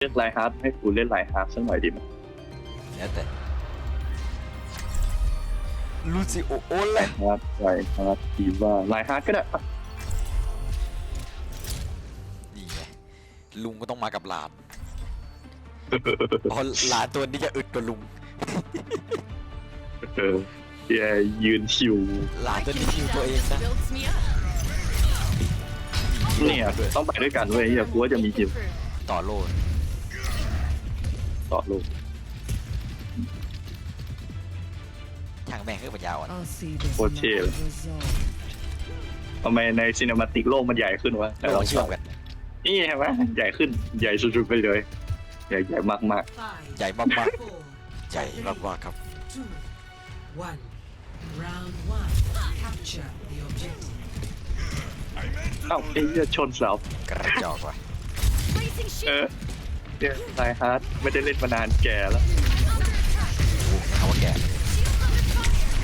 เลือกไลฮาร์ดให้กูเล่นไลฮาร์ดสักหน่อยดีไหมแล้วแต่ลูซิโอโอไลเลยฮาร์ดไลฮาร์ดดีว่าไลฮาร์ดก็ได้อะนี่ไงลุงก็ต้องมากับหลานเพราะหลานตัวนี้จะอึดกว่าลุงเออแกยืนชิวหลานตัวนี้คิวตัวเองนะ builds me up. เนี่ยต้องไปด้วยกันเว้ยอย่ากลัวจะมีชิวต่อโลด ต่อลูกทางแม่งคือปัญญาอ่อน I'll see this Poor matter Taylor. resolved. ทำไมในซีนิมาติกโลกมันใหญ่ขึ้นวะแต่เราเราชเชื่ออมบกันนี่ใช่ไหมใหญ่ขึ้นใหญ่สุดๆไปเลย ใหญ่ใหญ่มาก Five, ใหญ่มาก four, ๆใหญ่มากๆครับ two, one. Round one. Capture the objective. ๆเอ้าไอ้เหี้ยชนเสากระจอกว่ะ Placing เอ shield. อ เนี่ยไลฮาร์ดไม่ได้เล่นมานานแก่แล้วโอ้เขาว่าแก่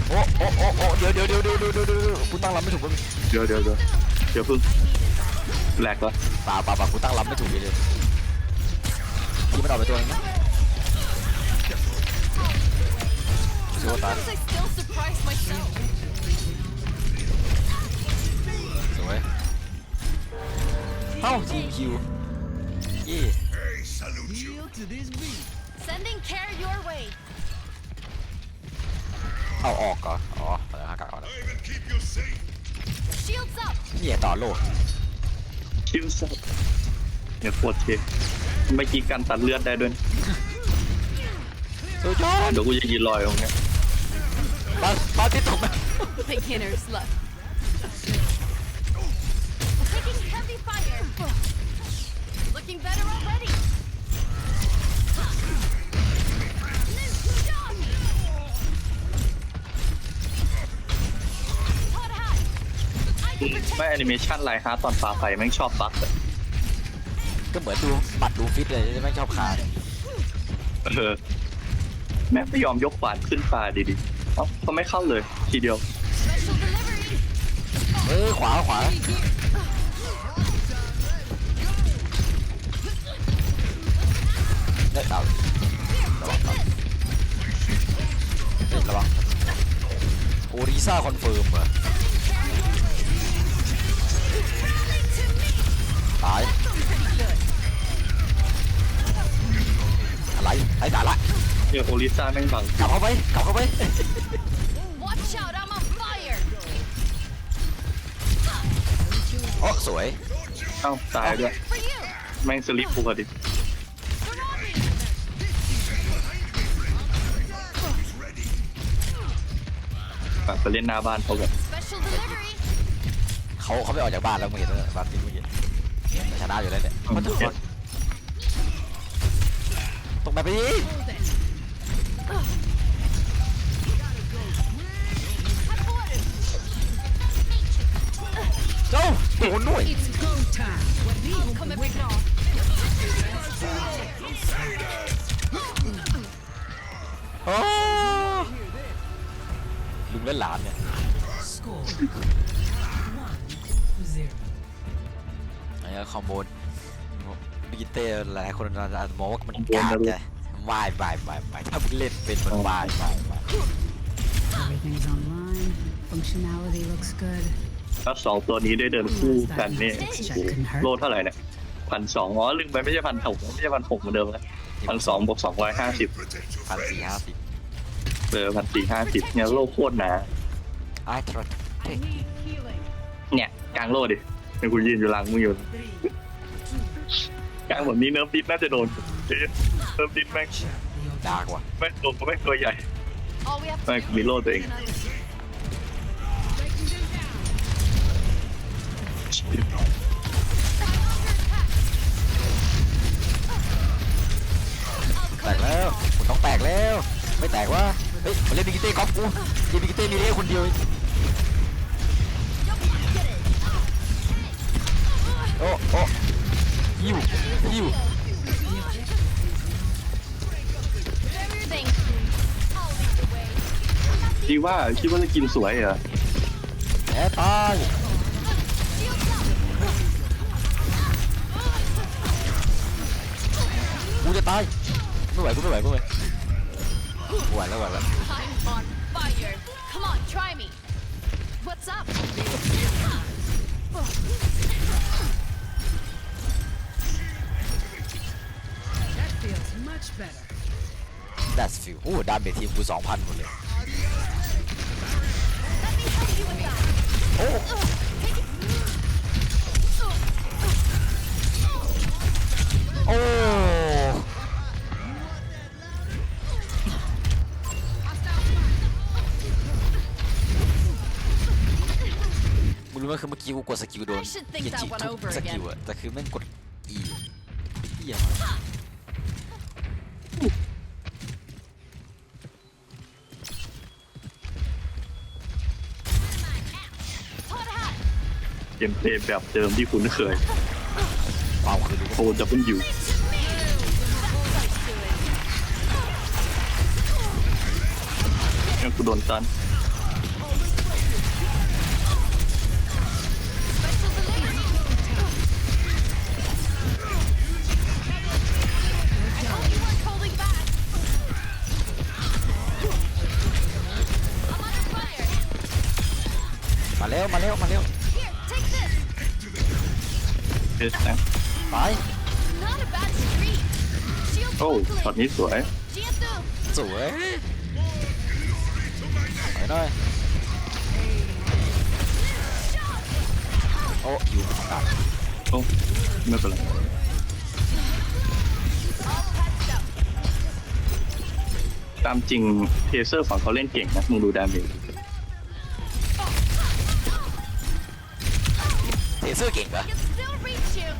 โอ้โอ้โอ้โอ้เดี๋ยวเดี๋ยวเดี๋ยวเดี๋ยวเดี๋ยวเดี๋ยวเดี๋ยวกูตั้งลำไม่ถูกเลยเดี๋ยวเดี๋ยวเดี๋ยวเดี๋ยวเพิ่งแหลกแล้วป่าป่าป่ากูตั้งลำไม่ถูกเลยเลยที่มันออกไปตัวนึงนะรู้สึกว่าตาย Sometimes I still surprise myself. สวยเอ้าทีมคิว เย่ Sending care your way. เอาออกก่อนอ๋อเอาแล้วฮะกลับก่อนแล้ว Shields up. เนี่ยต่อโลคิวสับเนี่ยโคตรเท่เมื่อกี้กันตัดเลือดได้ด้วยสุดยอดเดี๋ยวกูจะยืนลอยตรงเนี้ยมามาที่ตกมา Beginner's luck. Taking heavy fire. Looking better already. ไม่ protect แอนิเมชันไลฮาร์ดตอนปาไฟแม่งชอบบั๊กอะก็เหมือนดูบัตรดูฟิตเลยไม่ชอบขาเนี่ยเออแม่งไม่ยอมยกขวานขึ้นฟ้าดีๆเอ้าเขาไม่เข้าเลยทีเดียว special delivery. เออขวาขวา เฮ้ยเอาระวังครับเฮ้ยระวังโอริซ่าคอนเฟิร์มเหรอตายอะไรไอ้ด่าละเนี่ยโอลิซ่าแม่งบังกลับเข้าไปกลับเข้าไป Watch out, I'm on fire. โอ้สวย เอ้าตายด้วย For you. แม่งสลิปปกติ แบบไปเล่นหน้าบ้านเขาแบบ Special delivery. เขาเขาไม่ออกจากบ้านแล้วมึงเห็นไหมบ้านที่มึงเห็นมันชนะอยู่แล้วเนี่ยมันจะตกแบบนี้ Have orders. เจ้าโดนด้วย ลุงและหลานเนี่ยไอ้คอมโบดิจิเตอร์หลายคนอาจจะมองว่ามันกากไงวายวายวายวายถ้ามึงเล่นเป็นมันวายวายวาย Everything's online. Functionality looks good. แล้วสองตัวนี้ได้เดินคู่กันเนี่ยโอ้โหโลเท่าไหร่เนี่ยพันสองอ๋อลืมไปไม่ใช่พันหกไม่ใช่พันหกเหมือนเดิมนะพันสองบวกสองร้อยห้าสิบพันสี่ห้าสิบ เออพันสี่ห้าสิบเนี่ยโลโคตรหนาไอ้ทรเนี่ยกลางโลดิเนี่ยกูยืนอยู่หลังมึงอยู่ กลางแบบนี้เนิร์ฟดิสน่าจะโดนเอ๊ะเนิร์ฟดิสแม่งดากว่ะแม่งตัวแม่งตัวใหญ่ All we have to แม่ง do มีโลตัวเองแคนเดียวเองโอ้โอ้ยิวยิว Thank you. I'll lead the way. คิดว่าคิดว่าจะกินสวยเหรอแพ้ตาย Shields up. ตายไม่ไหวกูไม่ไหวกูไม่ไหวกูไหวแล้วไหวแล้ว I'm on fire. Come on, try me. What's up? That feels much better. that's feel โอ้ดาเมจทีมกูสองพันหมดเลย Let me help you with that. โอ้ Take it. โอ้ มึงรู้ไหมคือเมื่อกี้กูกดสกิลโดน I should think เกีย that จิ one ทุก over สกิล again. อะแต่คือแม่งกด E เหี้ยมาก Hot hat. เกมเพลย์แบบเดิมที่คุณเคยความคือรู้โคจะเป็นอยู่ That's like doing. ยังกูโดนตัน วมาเร็วมาเร็ว Here, take this. เพชรนะตาย Not a bad streak. Shield โอ้ช็อต twinkling. นี้สวย Jianzu. สวยไปหน่อยโอ้อยู่ตัดโอ้ไม่เป็นไร All patched up. ตามจริงเทเซอร์ฝั่งเขาเล่นเก่งนะมึงดูดาเมจ เทเซอร์เก่งเหรอ Can still reach you.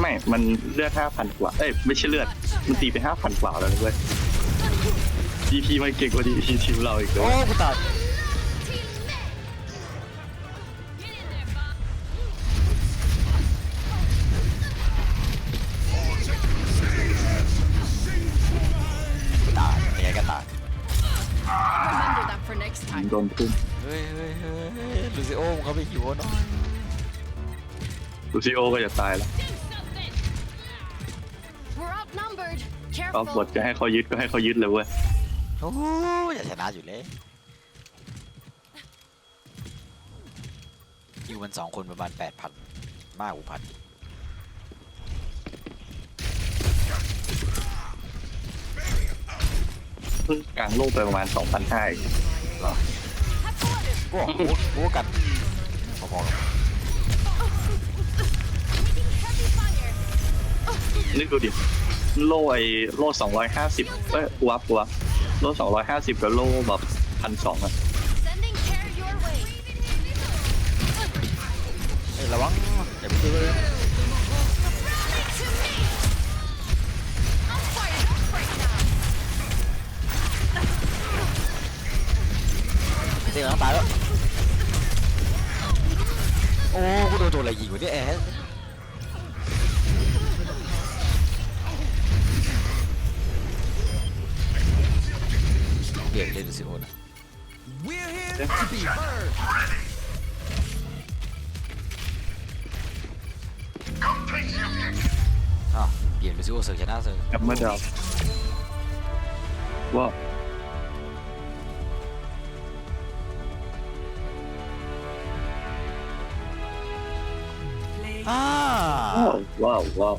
ไม่มันเลือดห้าพันกว่า เอ้ยไม่ใช่เลือด มันตีไปห้าพันกว่าแล้วนะเว้ย DP มันเก่งกว่า DP ทีมเราอีกเลโอ้ยกูตาย Team Nick. Get in there, Bob. กูตายยังไงก็ตาย Remember that for next ผม time. โดนทุ่มเฮ้ยเฮ้ยเฮ้ยลูซิโอมึงเขาไปหิวหน่อย ลูซิโอก็จะตายแล้ว We're outnumbered. ก็บท Careful. จะให้เขายึดก็ให้เขายึดเลยเว้ยโอ้ยอย่าชนะอยู่เลยอยู่มันสองคนประมาณแปดพันมากกว่าพันเพิ่งกลางโลกไปประมาณ2,500เอง Have fun. กูบอกกูกูกันพอๆกัน นึกดูดิโล่ไอ้โล่สองร้อยห้าสิบเอ้ยับวับโล่สองร้อยห้าสิบกับโล่แบบพันสองอะระวังเดี๋ยวไปซื้อเลยเดี๋ยวตายแล้วโอ้กูโดนโดนอะไรยิงวะเนี่ยแอน ดูสิโอนะ We're here to be heard. อ้าวเปลี่ยนดูสิโอเสือกชนะเสือกแอปเมอร์ดาวว้าวอ้าว้าวว้าว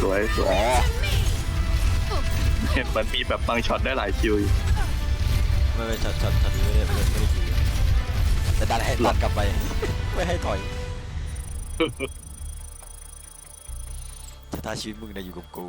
สวยสวย อ๋อเห็นมันมีแบบบางช็อตได้หลายคิวอยู่ไม่ไม่ช็อตช็อตช็อตนี้ไม่ได้ไม่ได้ไม่ได้ยิงแต่ดันให้ดันกลับไป ไม่ให้ถอยถ้าชีวิตมึงนะอยู่กับกู